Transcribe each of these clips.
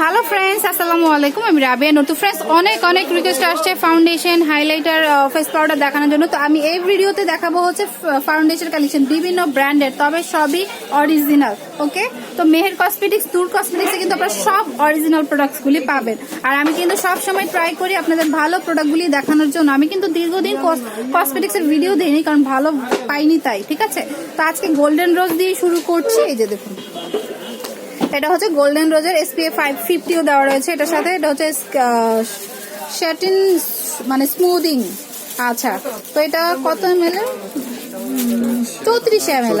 Hello friends আসসালামু আলাইকুম আমি রাবিয়া নতুন ফ্রেন্ডস অনেক অনেক রিকোয়েস্ট আসছে ফাউন্ডেশন হাইলাইটার ফেস পাউডার দেখানোর জন্য। তো আমি এই ভিডিওতে দেখাবো হচ্ছে ফাউন্ডেশন কালেকশন বিভিন্ন ব্র্যান্ডের তবে সবই অরিজিনাল ওকে তো মেহের কসমেটিক্স দূর কসমেটিক্সে কিন্তু আপনারা সব অরিজিনাল প্রোডাক্টসগুলি পাবেন। আর আমি কিন্তু সব সময় ট্রাই করি আপনাদের ভালো প্রোডাক্টগুলি দেখানোর জন্য। আমি কিন্তু দীর্ঘদিন কসমেটিক্সের ভিডিও দিইনি, কারণ ভালো পাইনি তাই, ঠিক আছে? তো আজকে গোল্ডেন রোজ দিয়ে শুরু করছি, এই যে দেখুন। এটা হচ্ছে গোল্ডেন রোজের এসপিএফ ফাইভ ফিফটিও দেওয়া রয়েছে। এটার সাথে এটা হচ্ছে শ্যাটিন মানে স্মুদিং আচ্ছা তো এটা কত এম এল চৌত্রিশ এম এল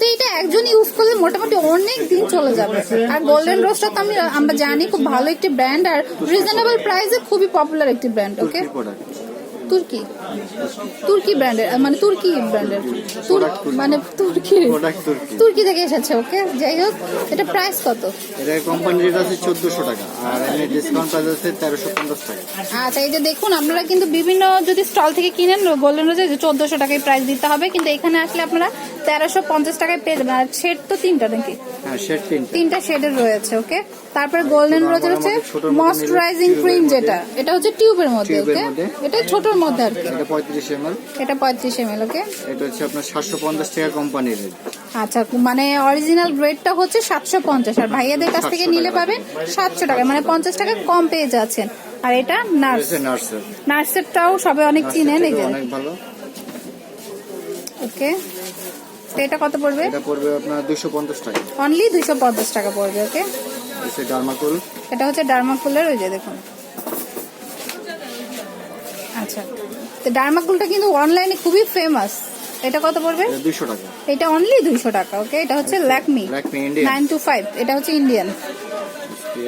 তো এটা একজন ইউজ করলে মোটামুটি অনেক দিন চলে যাবে। আর গোল্ডেন রোজটা তো আমি আমরা জানি খুব ভালো একটি ব্র্যান্ড আর রিজনেবল প্রাইসে খুবই পপুলার একটি ব্র্যান্ড ওকে তুর্কি? তুর্কি ব্র্যান্ডের মানে তুর্কি ব্র্যান্ডের। মানে তুর্কি। তুর্কি। থেকে এসেছে ওকে যাই হোক এটা প্রাইস কত? এটা কোম্পানি রেট আছে চোদ্দশো টাকা আর এমনি ডিসকাউন্ট প্রাইস আছে তেরোশো পঞ্চাশ টাকা। আচ্ছা এই যে দেখুন আপনারা কিন্তু বিভিন্ন যদি স্টল থেকে কিনেন গোল্ডেন রোজে চোদ্দশো টাকায় প্রাইস দিতে হবে কিন্তু এখানে আসলে আপনারা তেরোশো পঞ্চাশ টাকায় পেয়ে যাবেন আর শেড তো তিনটা নাকি? হ্যাঁ শেড তিনটা। তিনটা শেডের রয়েছে ওকে তারপরে গোল্ডেন ছোট রোজের হচ্ছে ময়শ্চারাইজিং ক্রিম যেটা এটা হচ্ছে টিউবের মধ্যে ওকে। এটা ছোটর মধ্যে আর কি। এটা পঁয়ত্রিশ এম এটা পঁয়ত্রিশ এম ওকে এটা হচ্ছে আপনার সাতশো পঞ্চাশ টাকা কোম্পানি রেট। আচ্ছা মানে অরিজিনাল রেটটা হচ্ছে সাতশো পঞ্চাশ আর ভাইয়াদের কাছ থেকে নিলে পাবেন সাতশো টাকা মানে পঞ্চাশ টাকা কম পেয়ে যাচ্ছেন। আর এটা নার্স। নার্সের নার্সেরটাও সবাই অনেক চিনেন এই যে। অনেক ভালো। ওকে। এটা কত পড়বে? এটা পড়বে আপনার দুশো পঞ্চাশ টাকা। অনলি দুইশো পঞ্চাশ টাকা পড়বে ওকে হচ্ছে ডার্মাকুল। এটা হচ্ছে ডার্মাকুলের ওই যে দেখুন। আচ্ছা তো ডার্মাকুলটা কিন্তু অনলাইনে খুবই ফেমাস এটা কত পড়বে? এটা দুশো টাকা। এটা অনলি দুইশো টাকা ওকে এটা হচ্ছে ল্যাকমি। নাইন টু ফাইভ এটা হচ্ছে ইন্ডিয়ান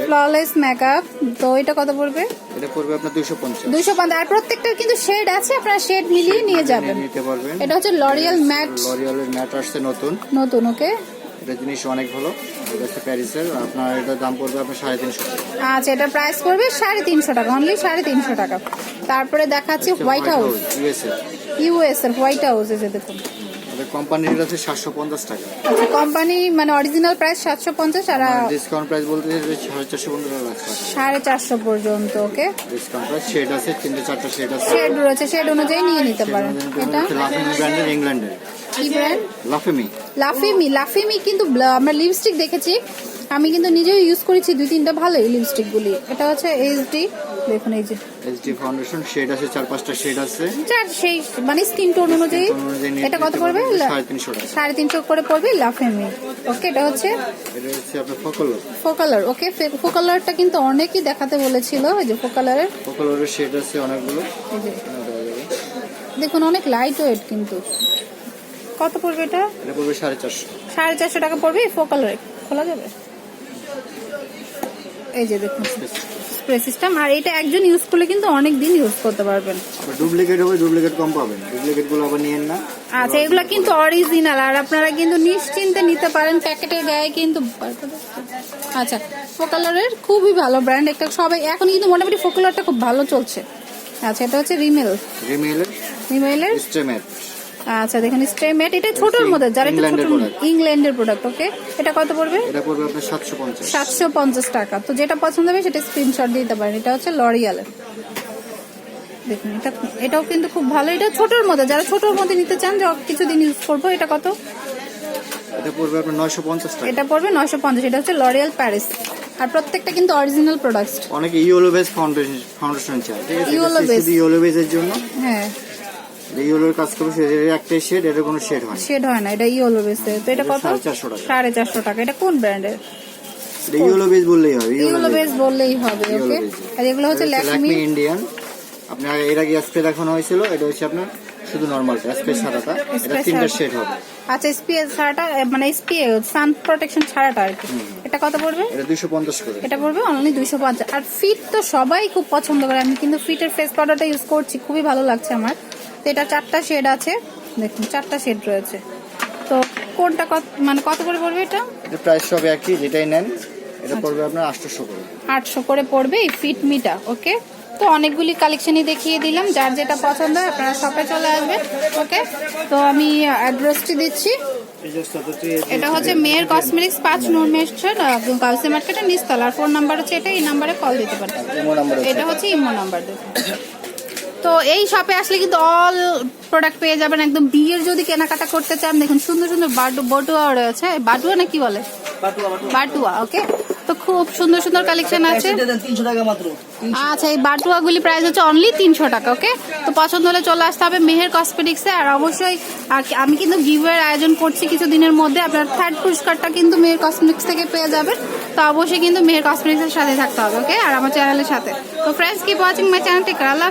ফ্ললেস মেকআপ তো এটা কত পড়বে? এটা পড়বে আপনার দুশো পঞ্চাশ। দুইশো পঞ্চাশ। আর প্রত্যেকটার কিন্তু শেড আছে আপনারা শেড মিলিয়ে নিয়ে যাবেন। নিতে পারবেন। এটা হচ্ছে লরিয়াল ম্যাট লরিয়ালের ম্যাট আসছে নতুন। নতুন ওকে এটা জিনিস অনেক ভালো। এটা হচ্ছে প্যারিসের আপনার এটা দাম পড়বে আপনার সাড়ে তিনশো আচ্ছা এটা প্রাইস পড়বে সাড়ে তিনশো টাকা অনলি সাড়ে তিনশো টাকা। তারপরে দেখাচ্ছি হোয়াইট হাউস ইউএসএ ইউএস এর হোয়াইট হাউস এসে দেখুন। কোম্পানি রেট আছে সাতশো পঞ্চাশ টাকা। আচ্ছা কোম্পানি মানে অরিজিনাল প্রাইস সাতশো পঞ্চাশ আর ডিসকাউন্ট প্রাইস বলতে সাড়ে চারশো লাখ সাড়ে চারশো পর্যন্ত ওকে ডিসকাউন্ট প্রাইস শেড আছে তিনটে চারটা শেড আছে। শেড রয়েছে শেড অনুযায়ী নিয়ে নিতে পারেন। এটা? লাফিমি ব্র্যান্ডের ইংল্যান্ডের কি ব্র্যান্ড লাফিমি লাফিমি লাফিমি কিন্তু আমরা লিপস্টিক দেখেছি। আমি কিন্তু নিজেও ইউজ করেছি দুই তিনটা ভালোই লিপস্টিক গুলি। এটা হচ্ছে এইচডি দেখুন এই যে। এইচডি ফাউন্ডেশন শেড আছে চার পাঁচটা শেড আছে। যার সেই মানে স্কিন টোন অনুযায়ী এটা কত পড়বে? পারবেন, সাড়ে তিনশো টাকা। সাড়ে তিনশো করে পড়বে লাফিমি ওকে এটা হচ্ছে এটা হচ্ছে আপনার ফকলো ফোকালার ওকে ফোকালারটা কিন্তু অনেকই দেখাতে বলেছিল এই যে ফোকালারের ফকলোরের শেড আছে অনেকগুলো। দেখুন অনেক লাইট ওয়েট কিন্তু। কত পড়বে এটা? এটা পড়বে সাড়ে চারশো। সাড়ে চারশো টাকা পড়বে ফোকালার খোলা যাবে? এই যে দেখুন। স্প্রে সিস্টেম আর এটা একজন ইউজ করলে কিন্তু অনেক দিন ইউজ করতে পারবেন। ডুপ্লিকেট হবে ডুপ্লিকেট কম পাবেন। ডুপ্লিকেটগুলো আবার নিয়েন না। আচ্ছা এগুলো কিন্তু অরিজিনাল আর আপনারা কিন্তু নিশ্চিন্তে নিতে পারেন প্যাকেটের গায়ে কিন্তু আচ্ছা ফোকালারের খুবই ভালো ব্র্যান্ড একটা সবাই এখন কিন্তু মোটামুটি ফোকালারটা খুব ভালো চলছে। আচ্ছা এটা হচ্ছে রিমেল রিমেলের রিমেলের স্টেমেট আচ্ছা দেখেন স্প্রে ম্যাট এটা ছোটর মধ্যে যারা একটু ছোট ইংল্যান্ডের প্রোডাক্ট ওকে এটা কত পড়বে? এটা পড়বে আপনার সাতশো পঞ্চাশ। সাতশো পঞ্চাশ টাকা। তো যেটা পছন্দ হবে সেটা স্ক্রিনশট দিয়ে দিতে পারেন। এটা হচ্ছে লরিয়ালের দেখুন এটা এটাও কিন্তু খুব ভালো। এটা ছোটর মধ্যে যারা ছোটর মধ্যে নিতে চান যে কিছুদিন ইউজ করব এটা কত? এটা পড়বে আপনার নয়শো পঞ্চাশ টাকা। এটা পড়বে নয়শো পঞ্চাশ। এটা হচ্ছে লরিয়াল প্যারিস আর প্রত্যেকটা কিন্তু অরিজিনাল প্রোডাক্ট অনেকে ইয়েলো বেস ফাউন্ডেশন ফাউন্ডেশন চায়। ঠিক আছে? Yellow এটা ইয়েলো বেসের জন্য। হ্যাঁ। ইয়েলোর কাজ করবে সে একটাই শেড এটা কোনো শেড হয় শেড হয় না এটা ইয়েলো বেসে তো এটা কত? টাকা। এটা কোন ব্র্যান্ডের ইয়েলো বেস বললেই হবে ইয়েলো বেস বললেই হবে ওকে আর এগুলো হচ্ছে ল্যাকমি ইন্ডিয়ান আপনার এর আগে স্প্রে দেখানো হয়েছিল এটা হচ্ছে আপনার শুধু স্প্রে এটা তিনটা শেড হবে। আচ্ছা এসপিএস ছাড়াটা মানে এসপিএ সান প্রোটেকশন ছাড়াটা আর কি। এটা কত পড়বে? এটা করে। পড়বে অনলি আর ফিট তো সবাই খুব পছন্দ করে। আমি কিন্তু ফিটের ফেস পাউডারটা ইউজ করছি খুবই ভালো লাগছে আমার। তো এটা চারটা শেড আছে। দেখুন চারটা শেড রয়েছে। তো কোনটা কত মানে কত করে পড়বে এটা? এটা প্রাইস সব একই যেটাই নেন এটা পড়বে আপনার আটশোশো করে। আটশো করে পড়বে এই ফিট মিটা ওকে তো অনেকগুলি কালেকশনই দেখিয়ে দিলাম যার যেটা পছন্দ হয় আপনারা শপে চলে আসবেন ওকে তো আমি অ্যাড্রেসটি দিচ্ছি। এটা হচ্ছে মেয়ের কসমেটিক্স পাঁচ নূর মেশন গাউসে মার্কেটের নিচতলা আর ফোন নাম্বার হচ্ছে এটা এই নাম্বারে কল দিতে পারেন এটা হচ্ছে ইমো নাম্বার তো এই শপে আসলে কিন্তু অল প্রোডাক্ট পেয়ে যাবেন। একদম বিয়ের যদি কেনাকাটা করতে চান দেখুন সুন্দর সুন্দর বাটু বটুয়া রয়েছে। বাটুয়া না কি বলে? বাটুয়া ওকে তো খুব সুন্দর সুন্দর কালেকশন আছে। আচ্ছা এই বাটুয়াগুলি প্রাইস হচ্ছে অনলি তিনশো টাকা ওকে তো পছন্দ হলে চলে আসতে হবে মেহের কসমেটিক্সে আর অবশ্যই আমি কিন্তু গিভের আয়োজন করছি কিছু দিনের মধ্যে। আপনার থার্ড পুরস্কারটা কিন্তু মেহের কসমেটিক্স থেকে পেয়ে যাবেন। তো অবশ্যই কিন্তু মেহের কসমেটিক্সের সাথে থাকতে হবে ওকে আর আমার চ্যানেলের সাথে। তো friends keep watching my channel take Allah.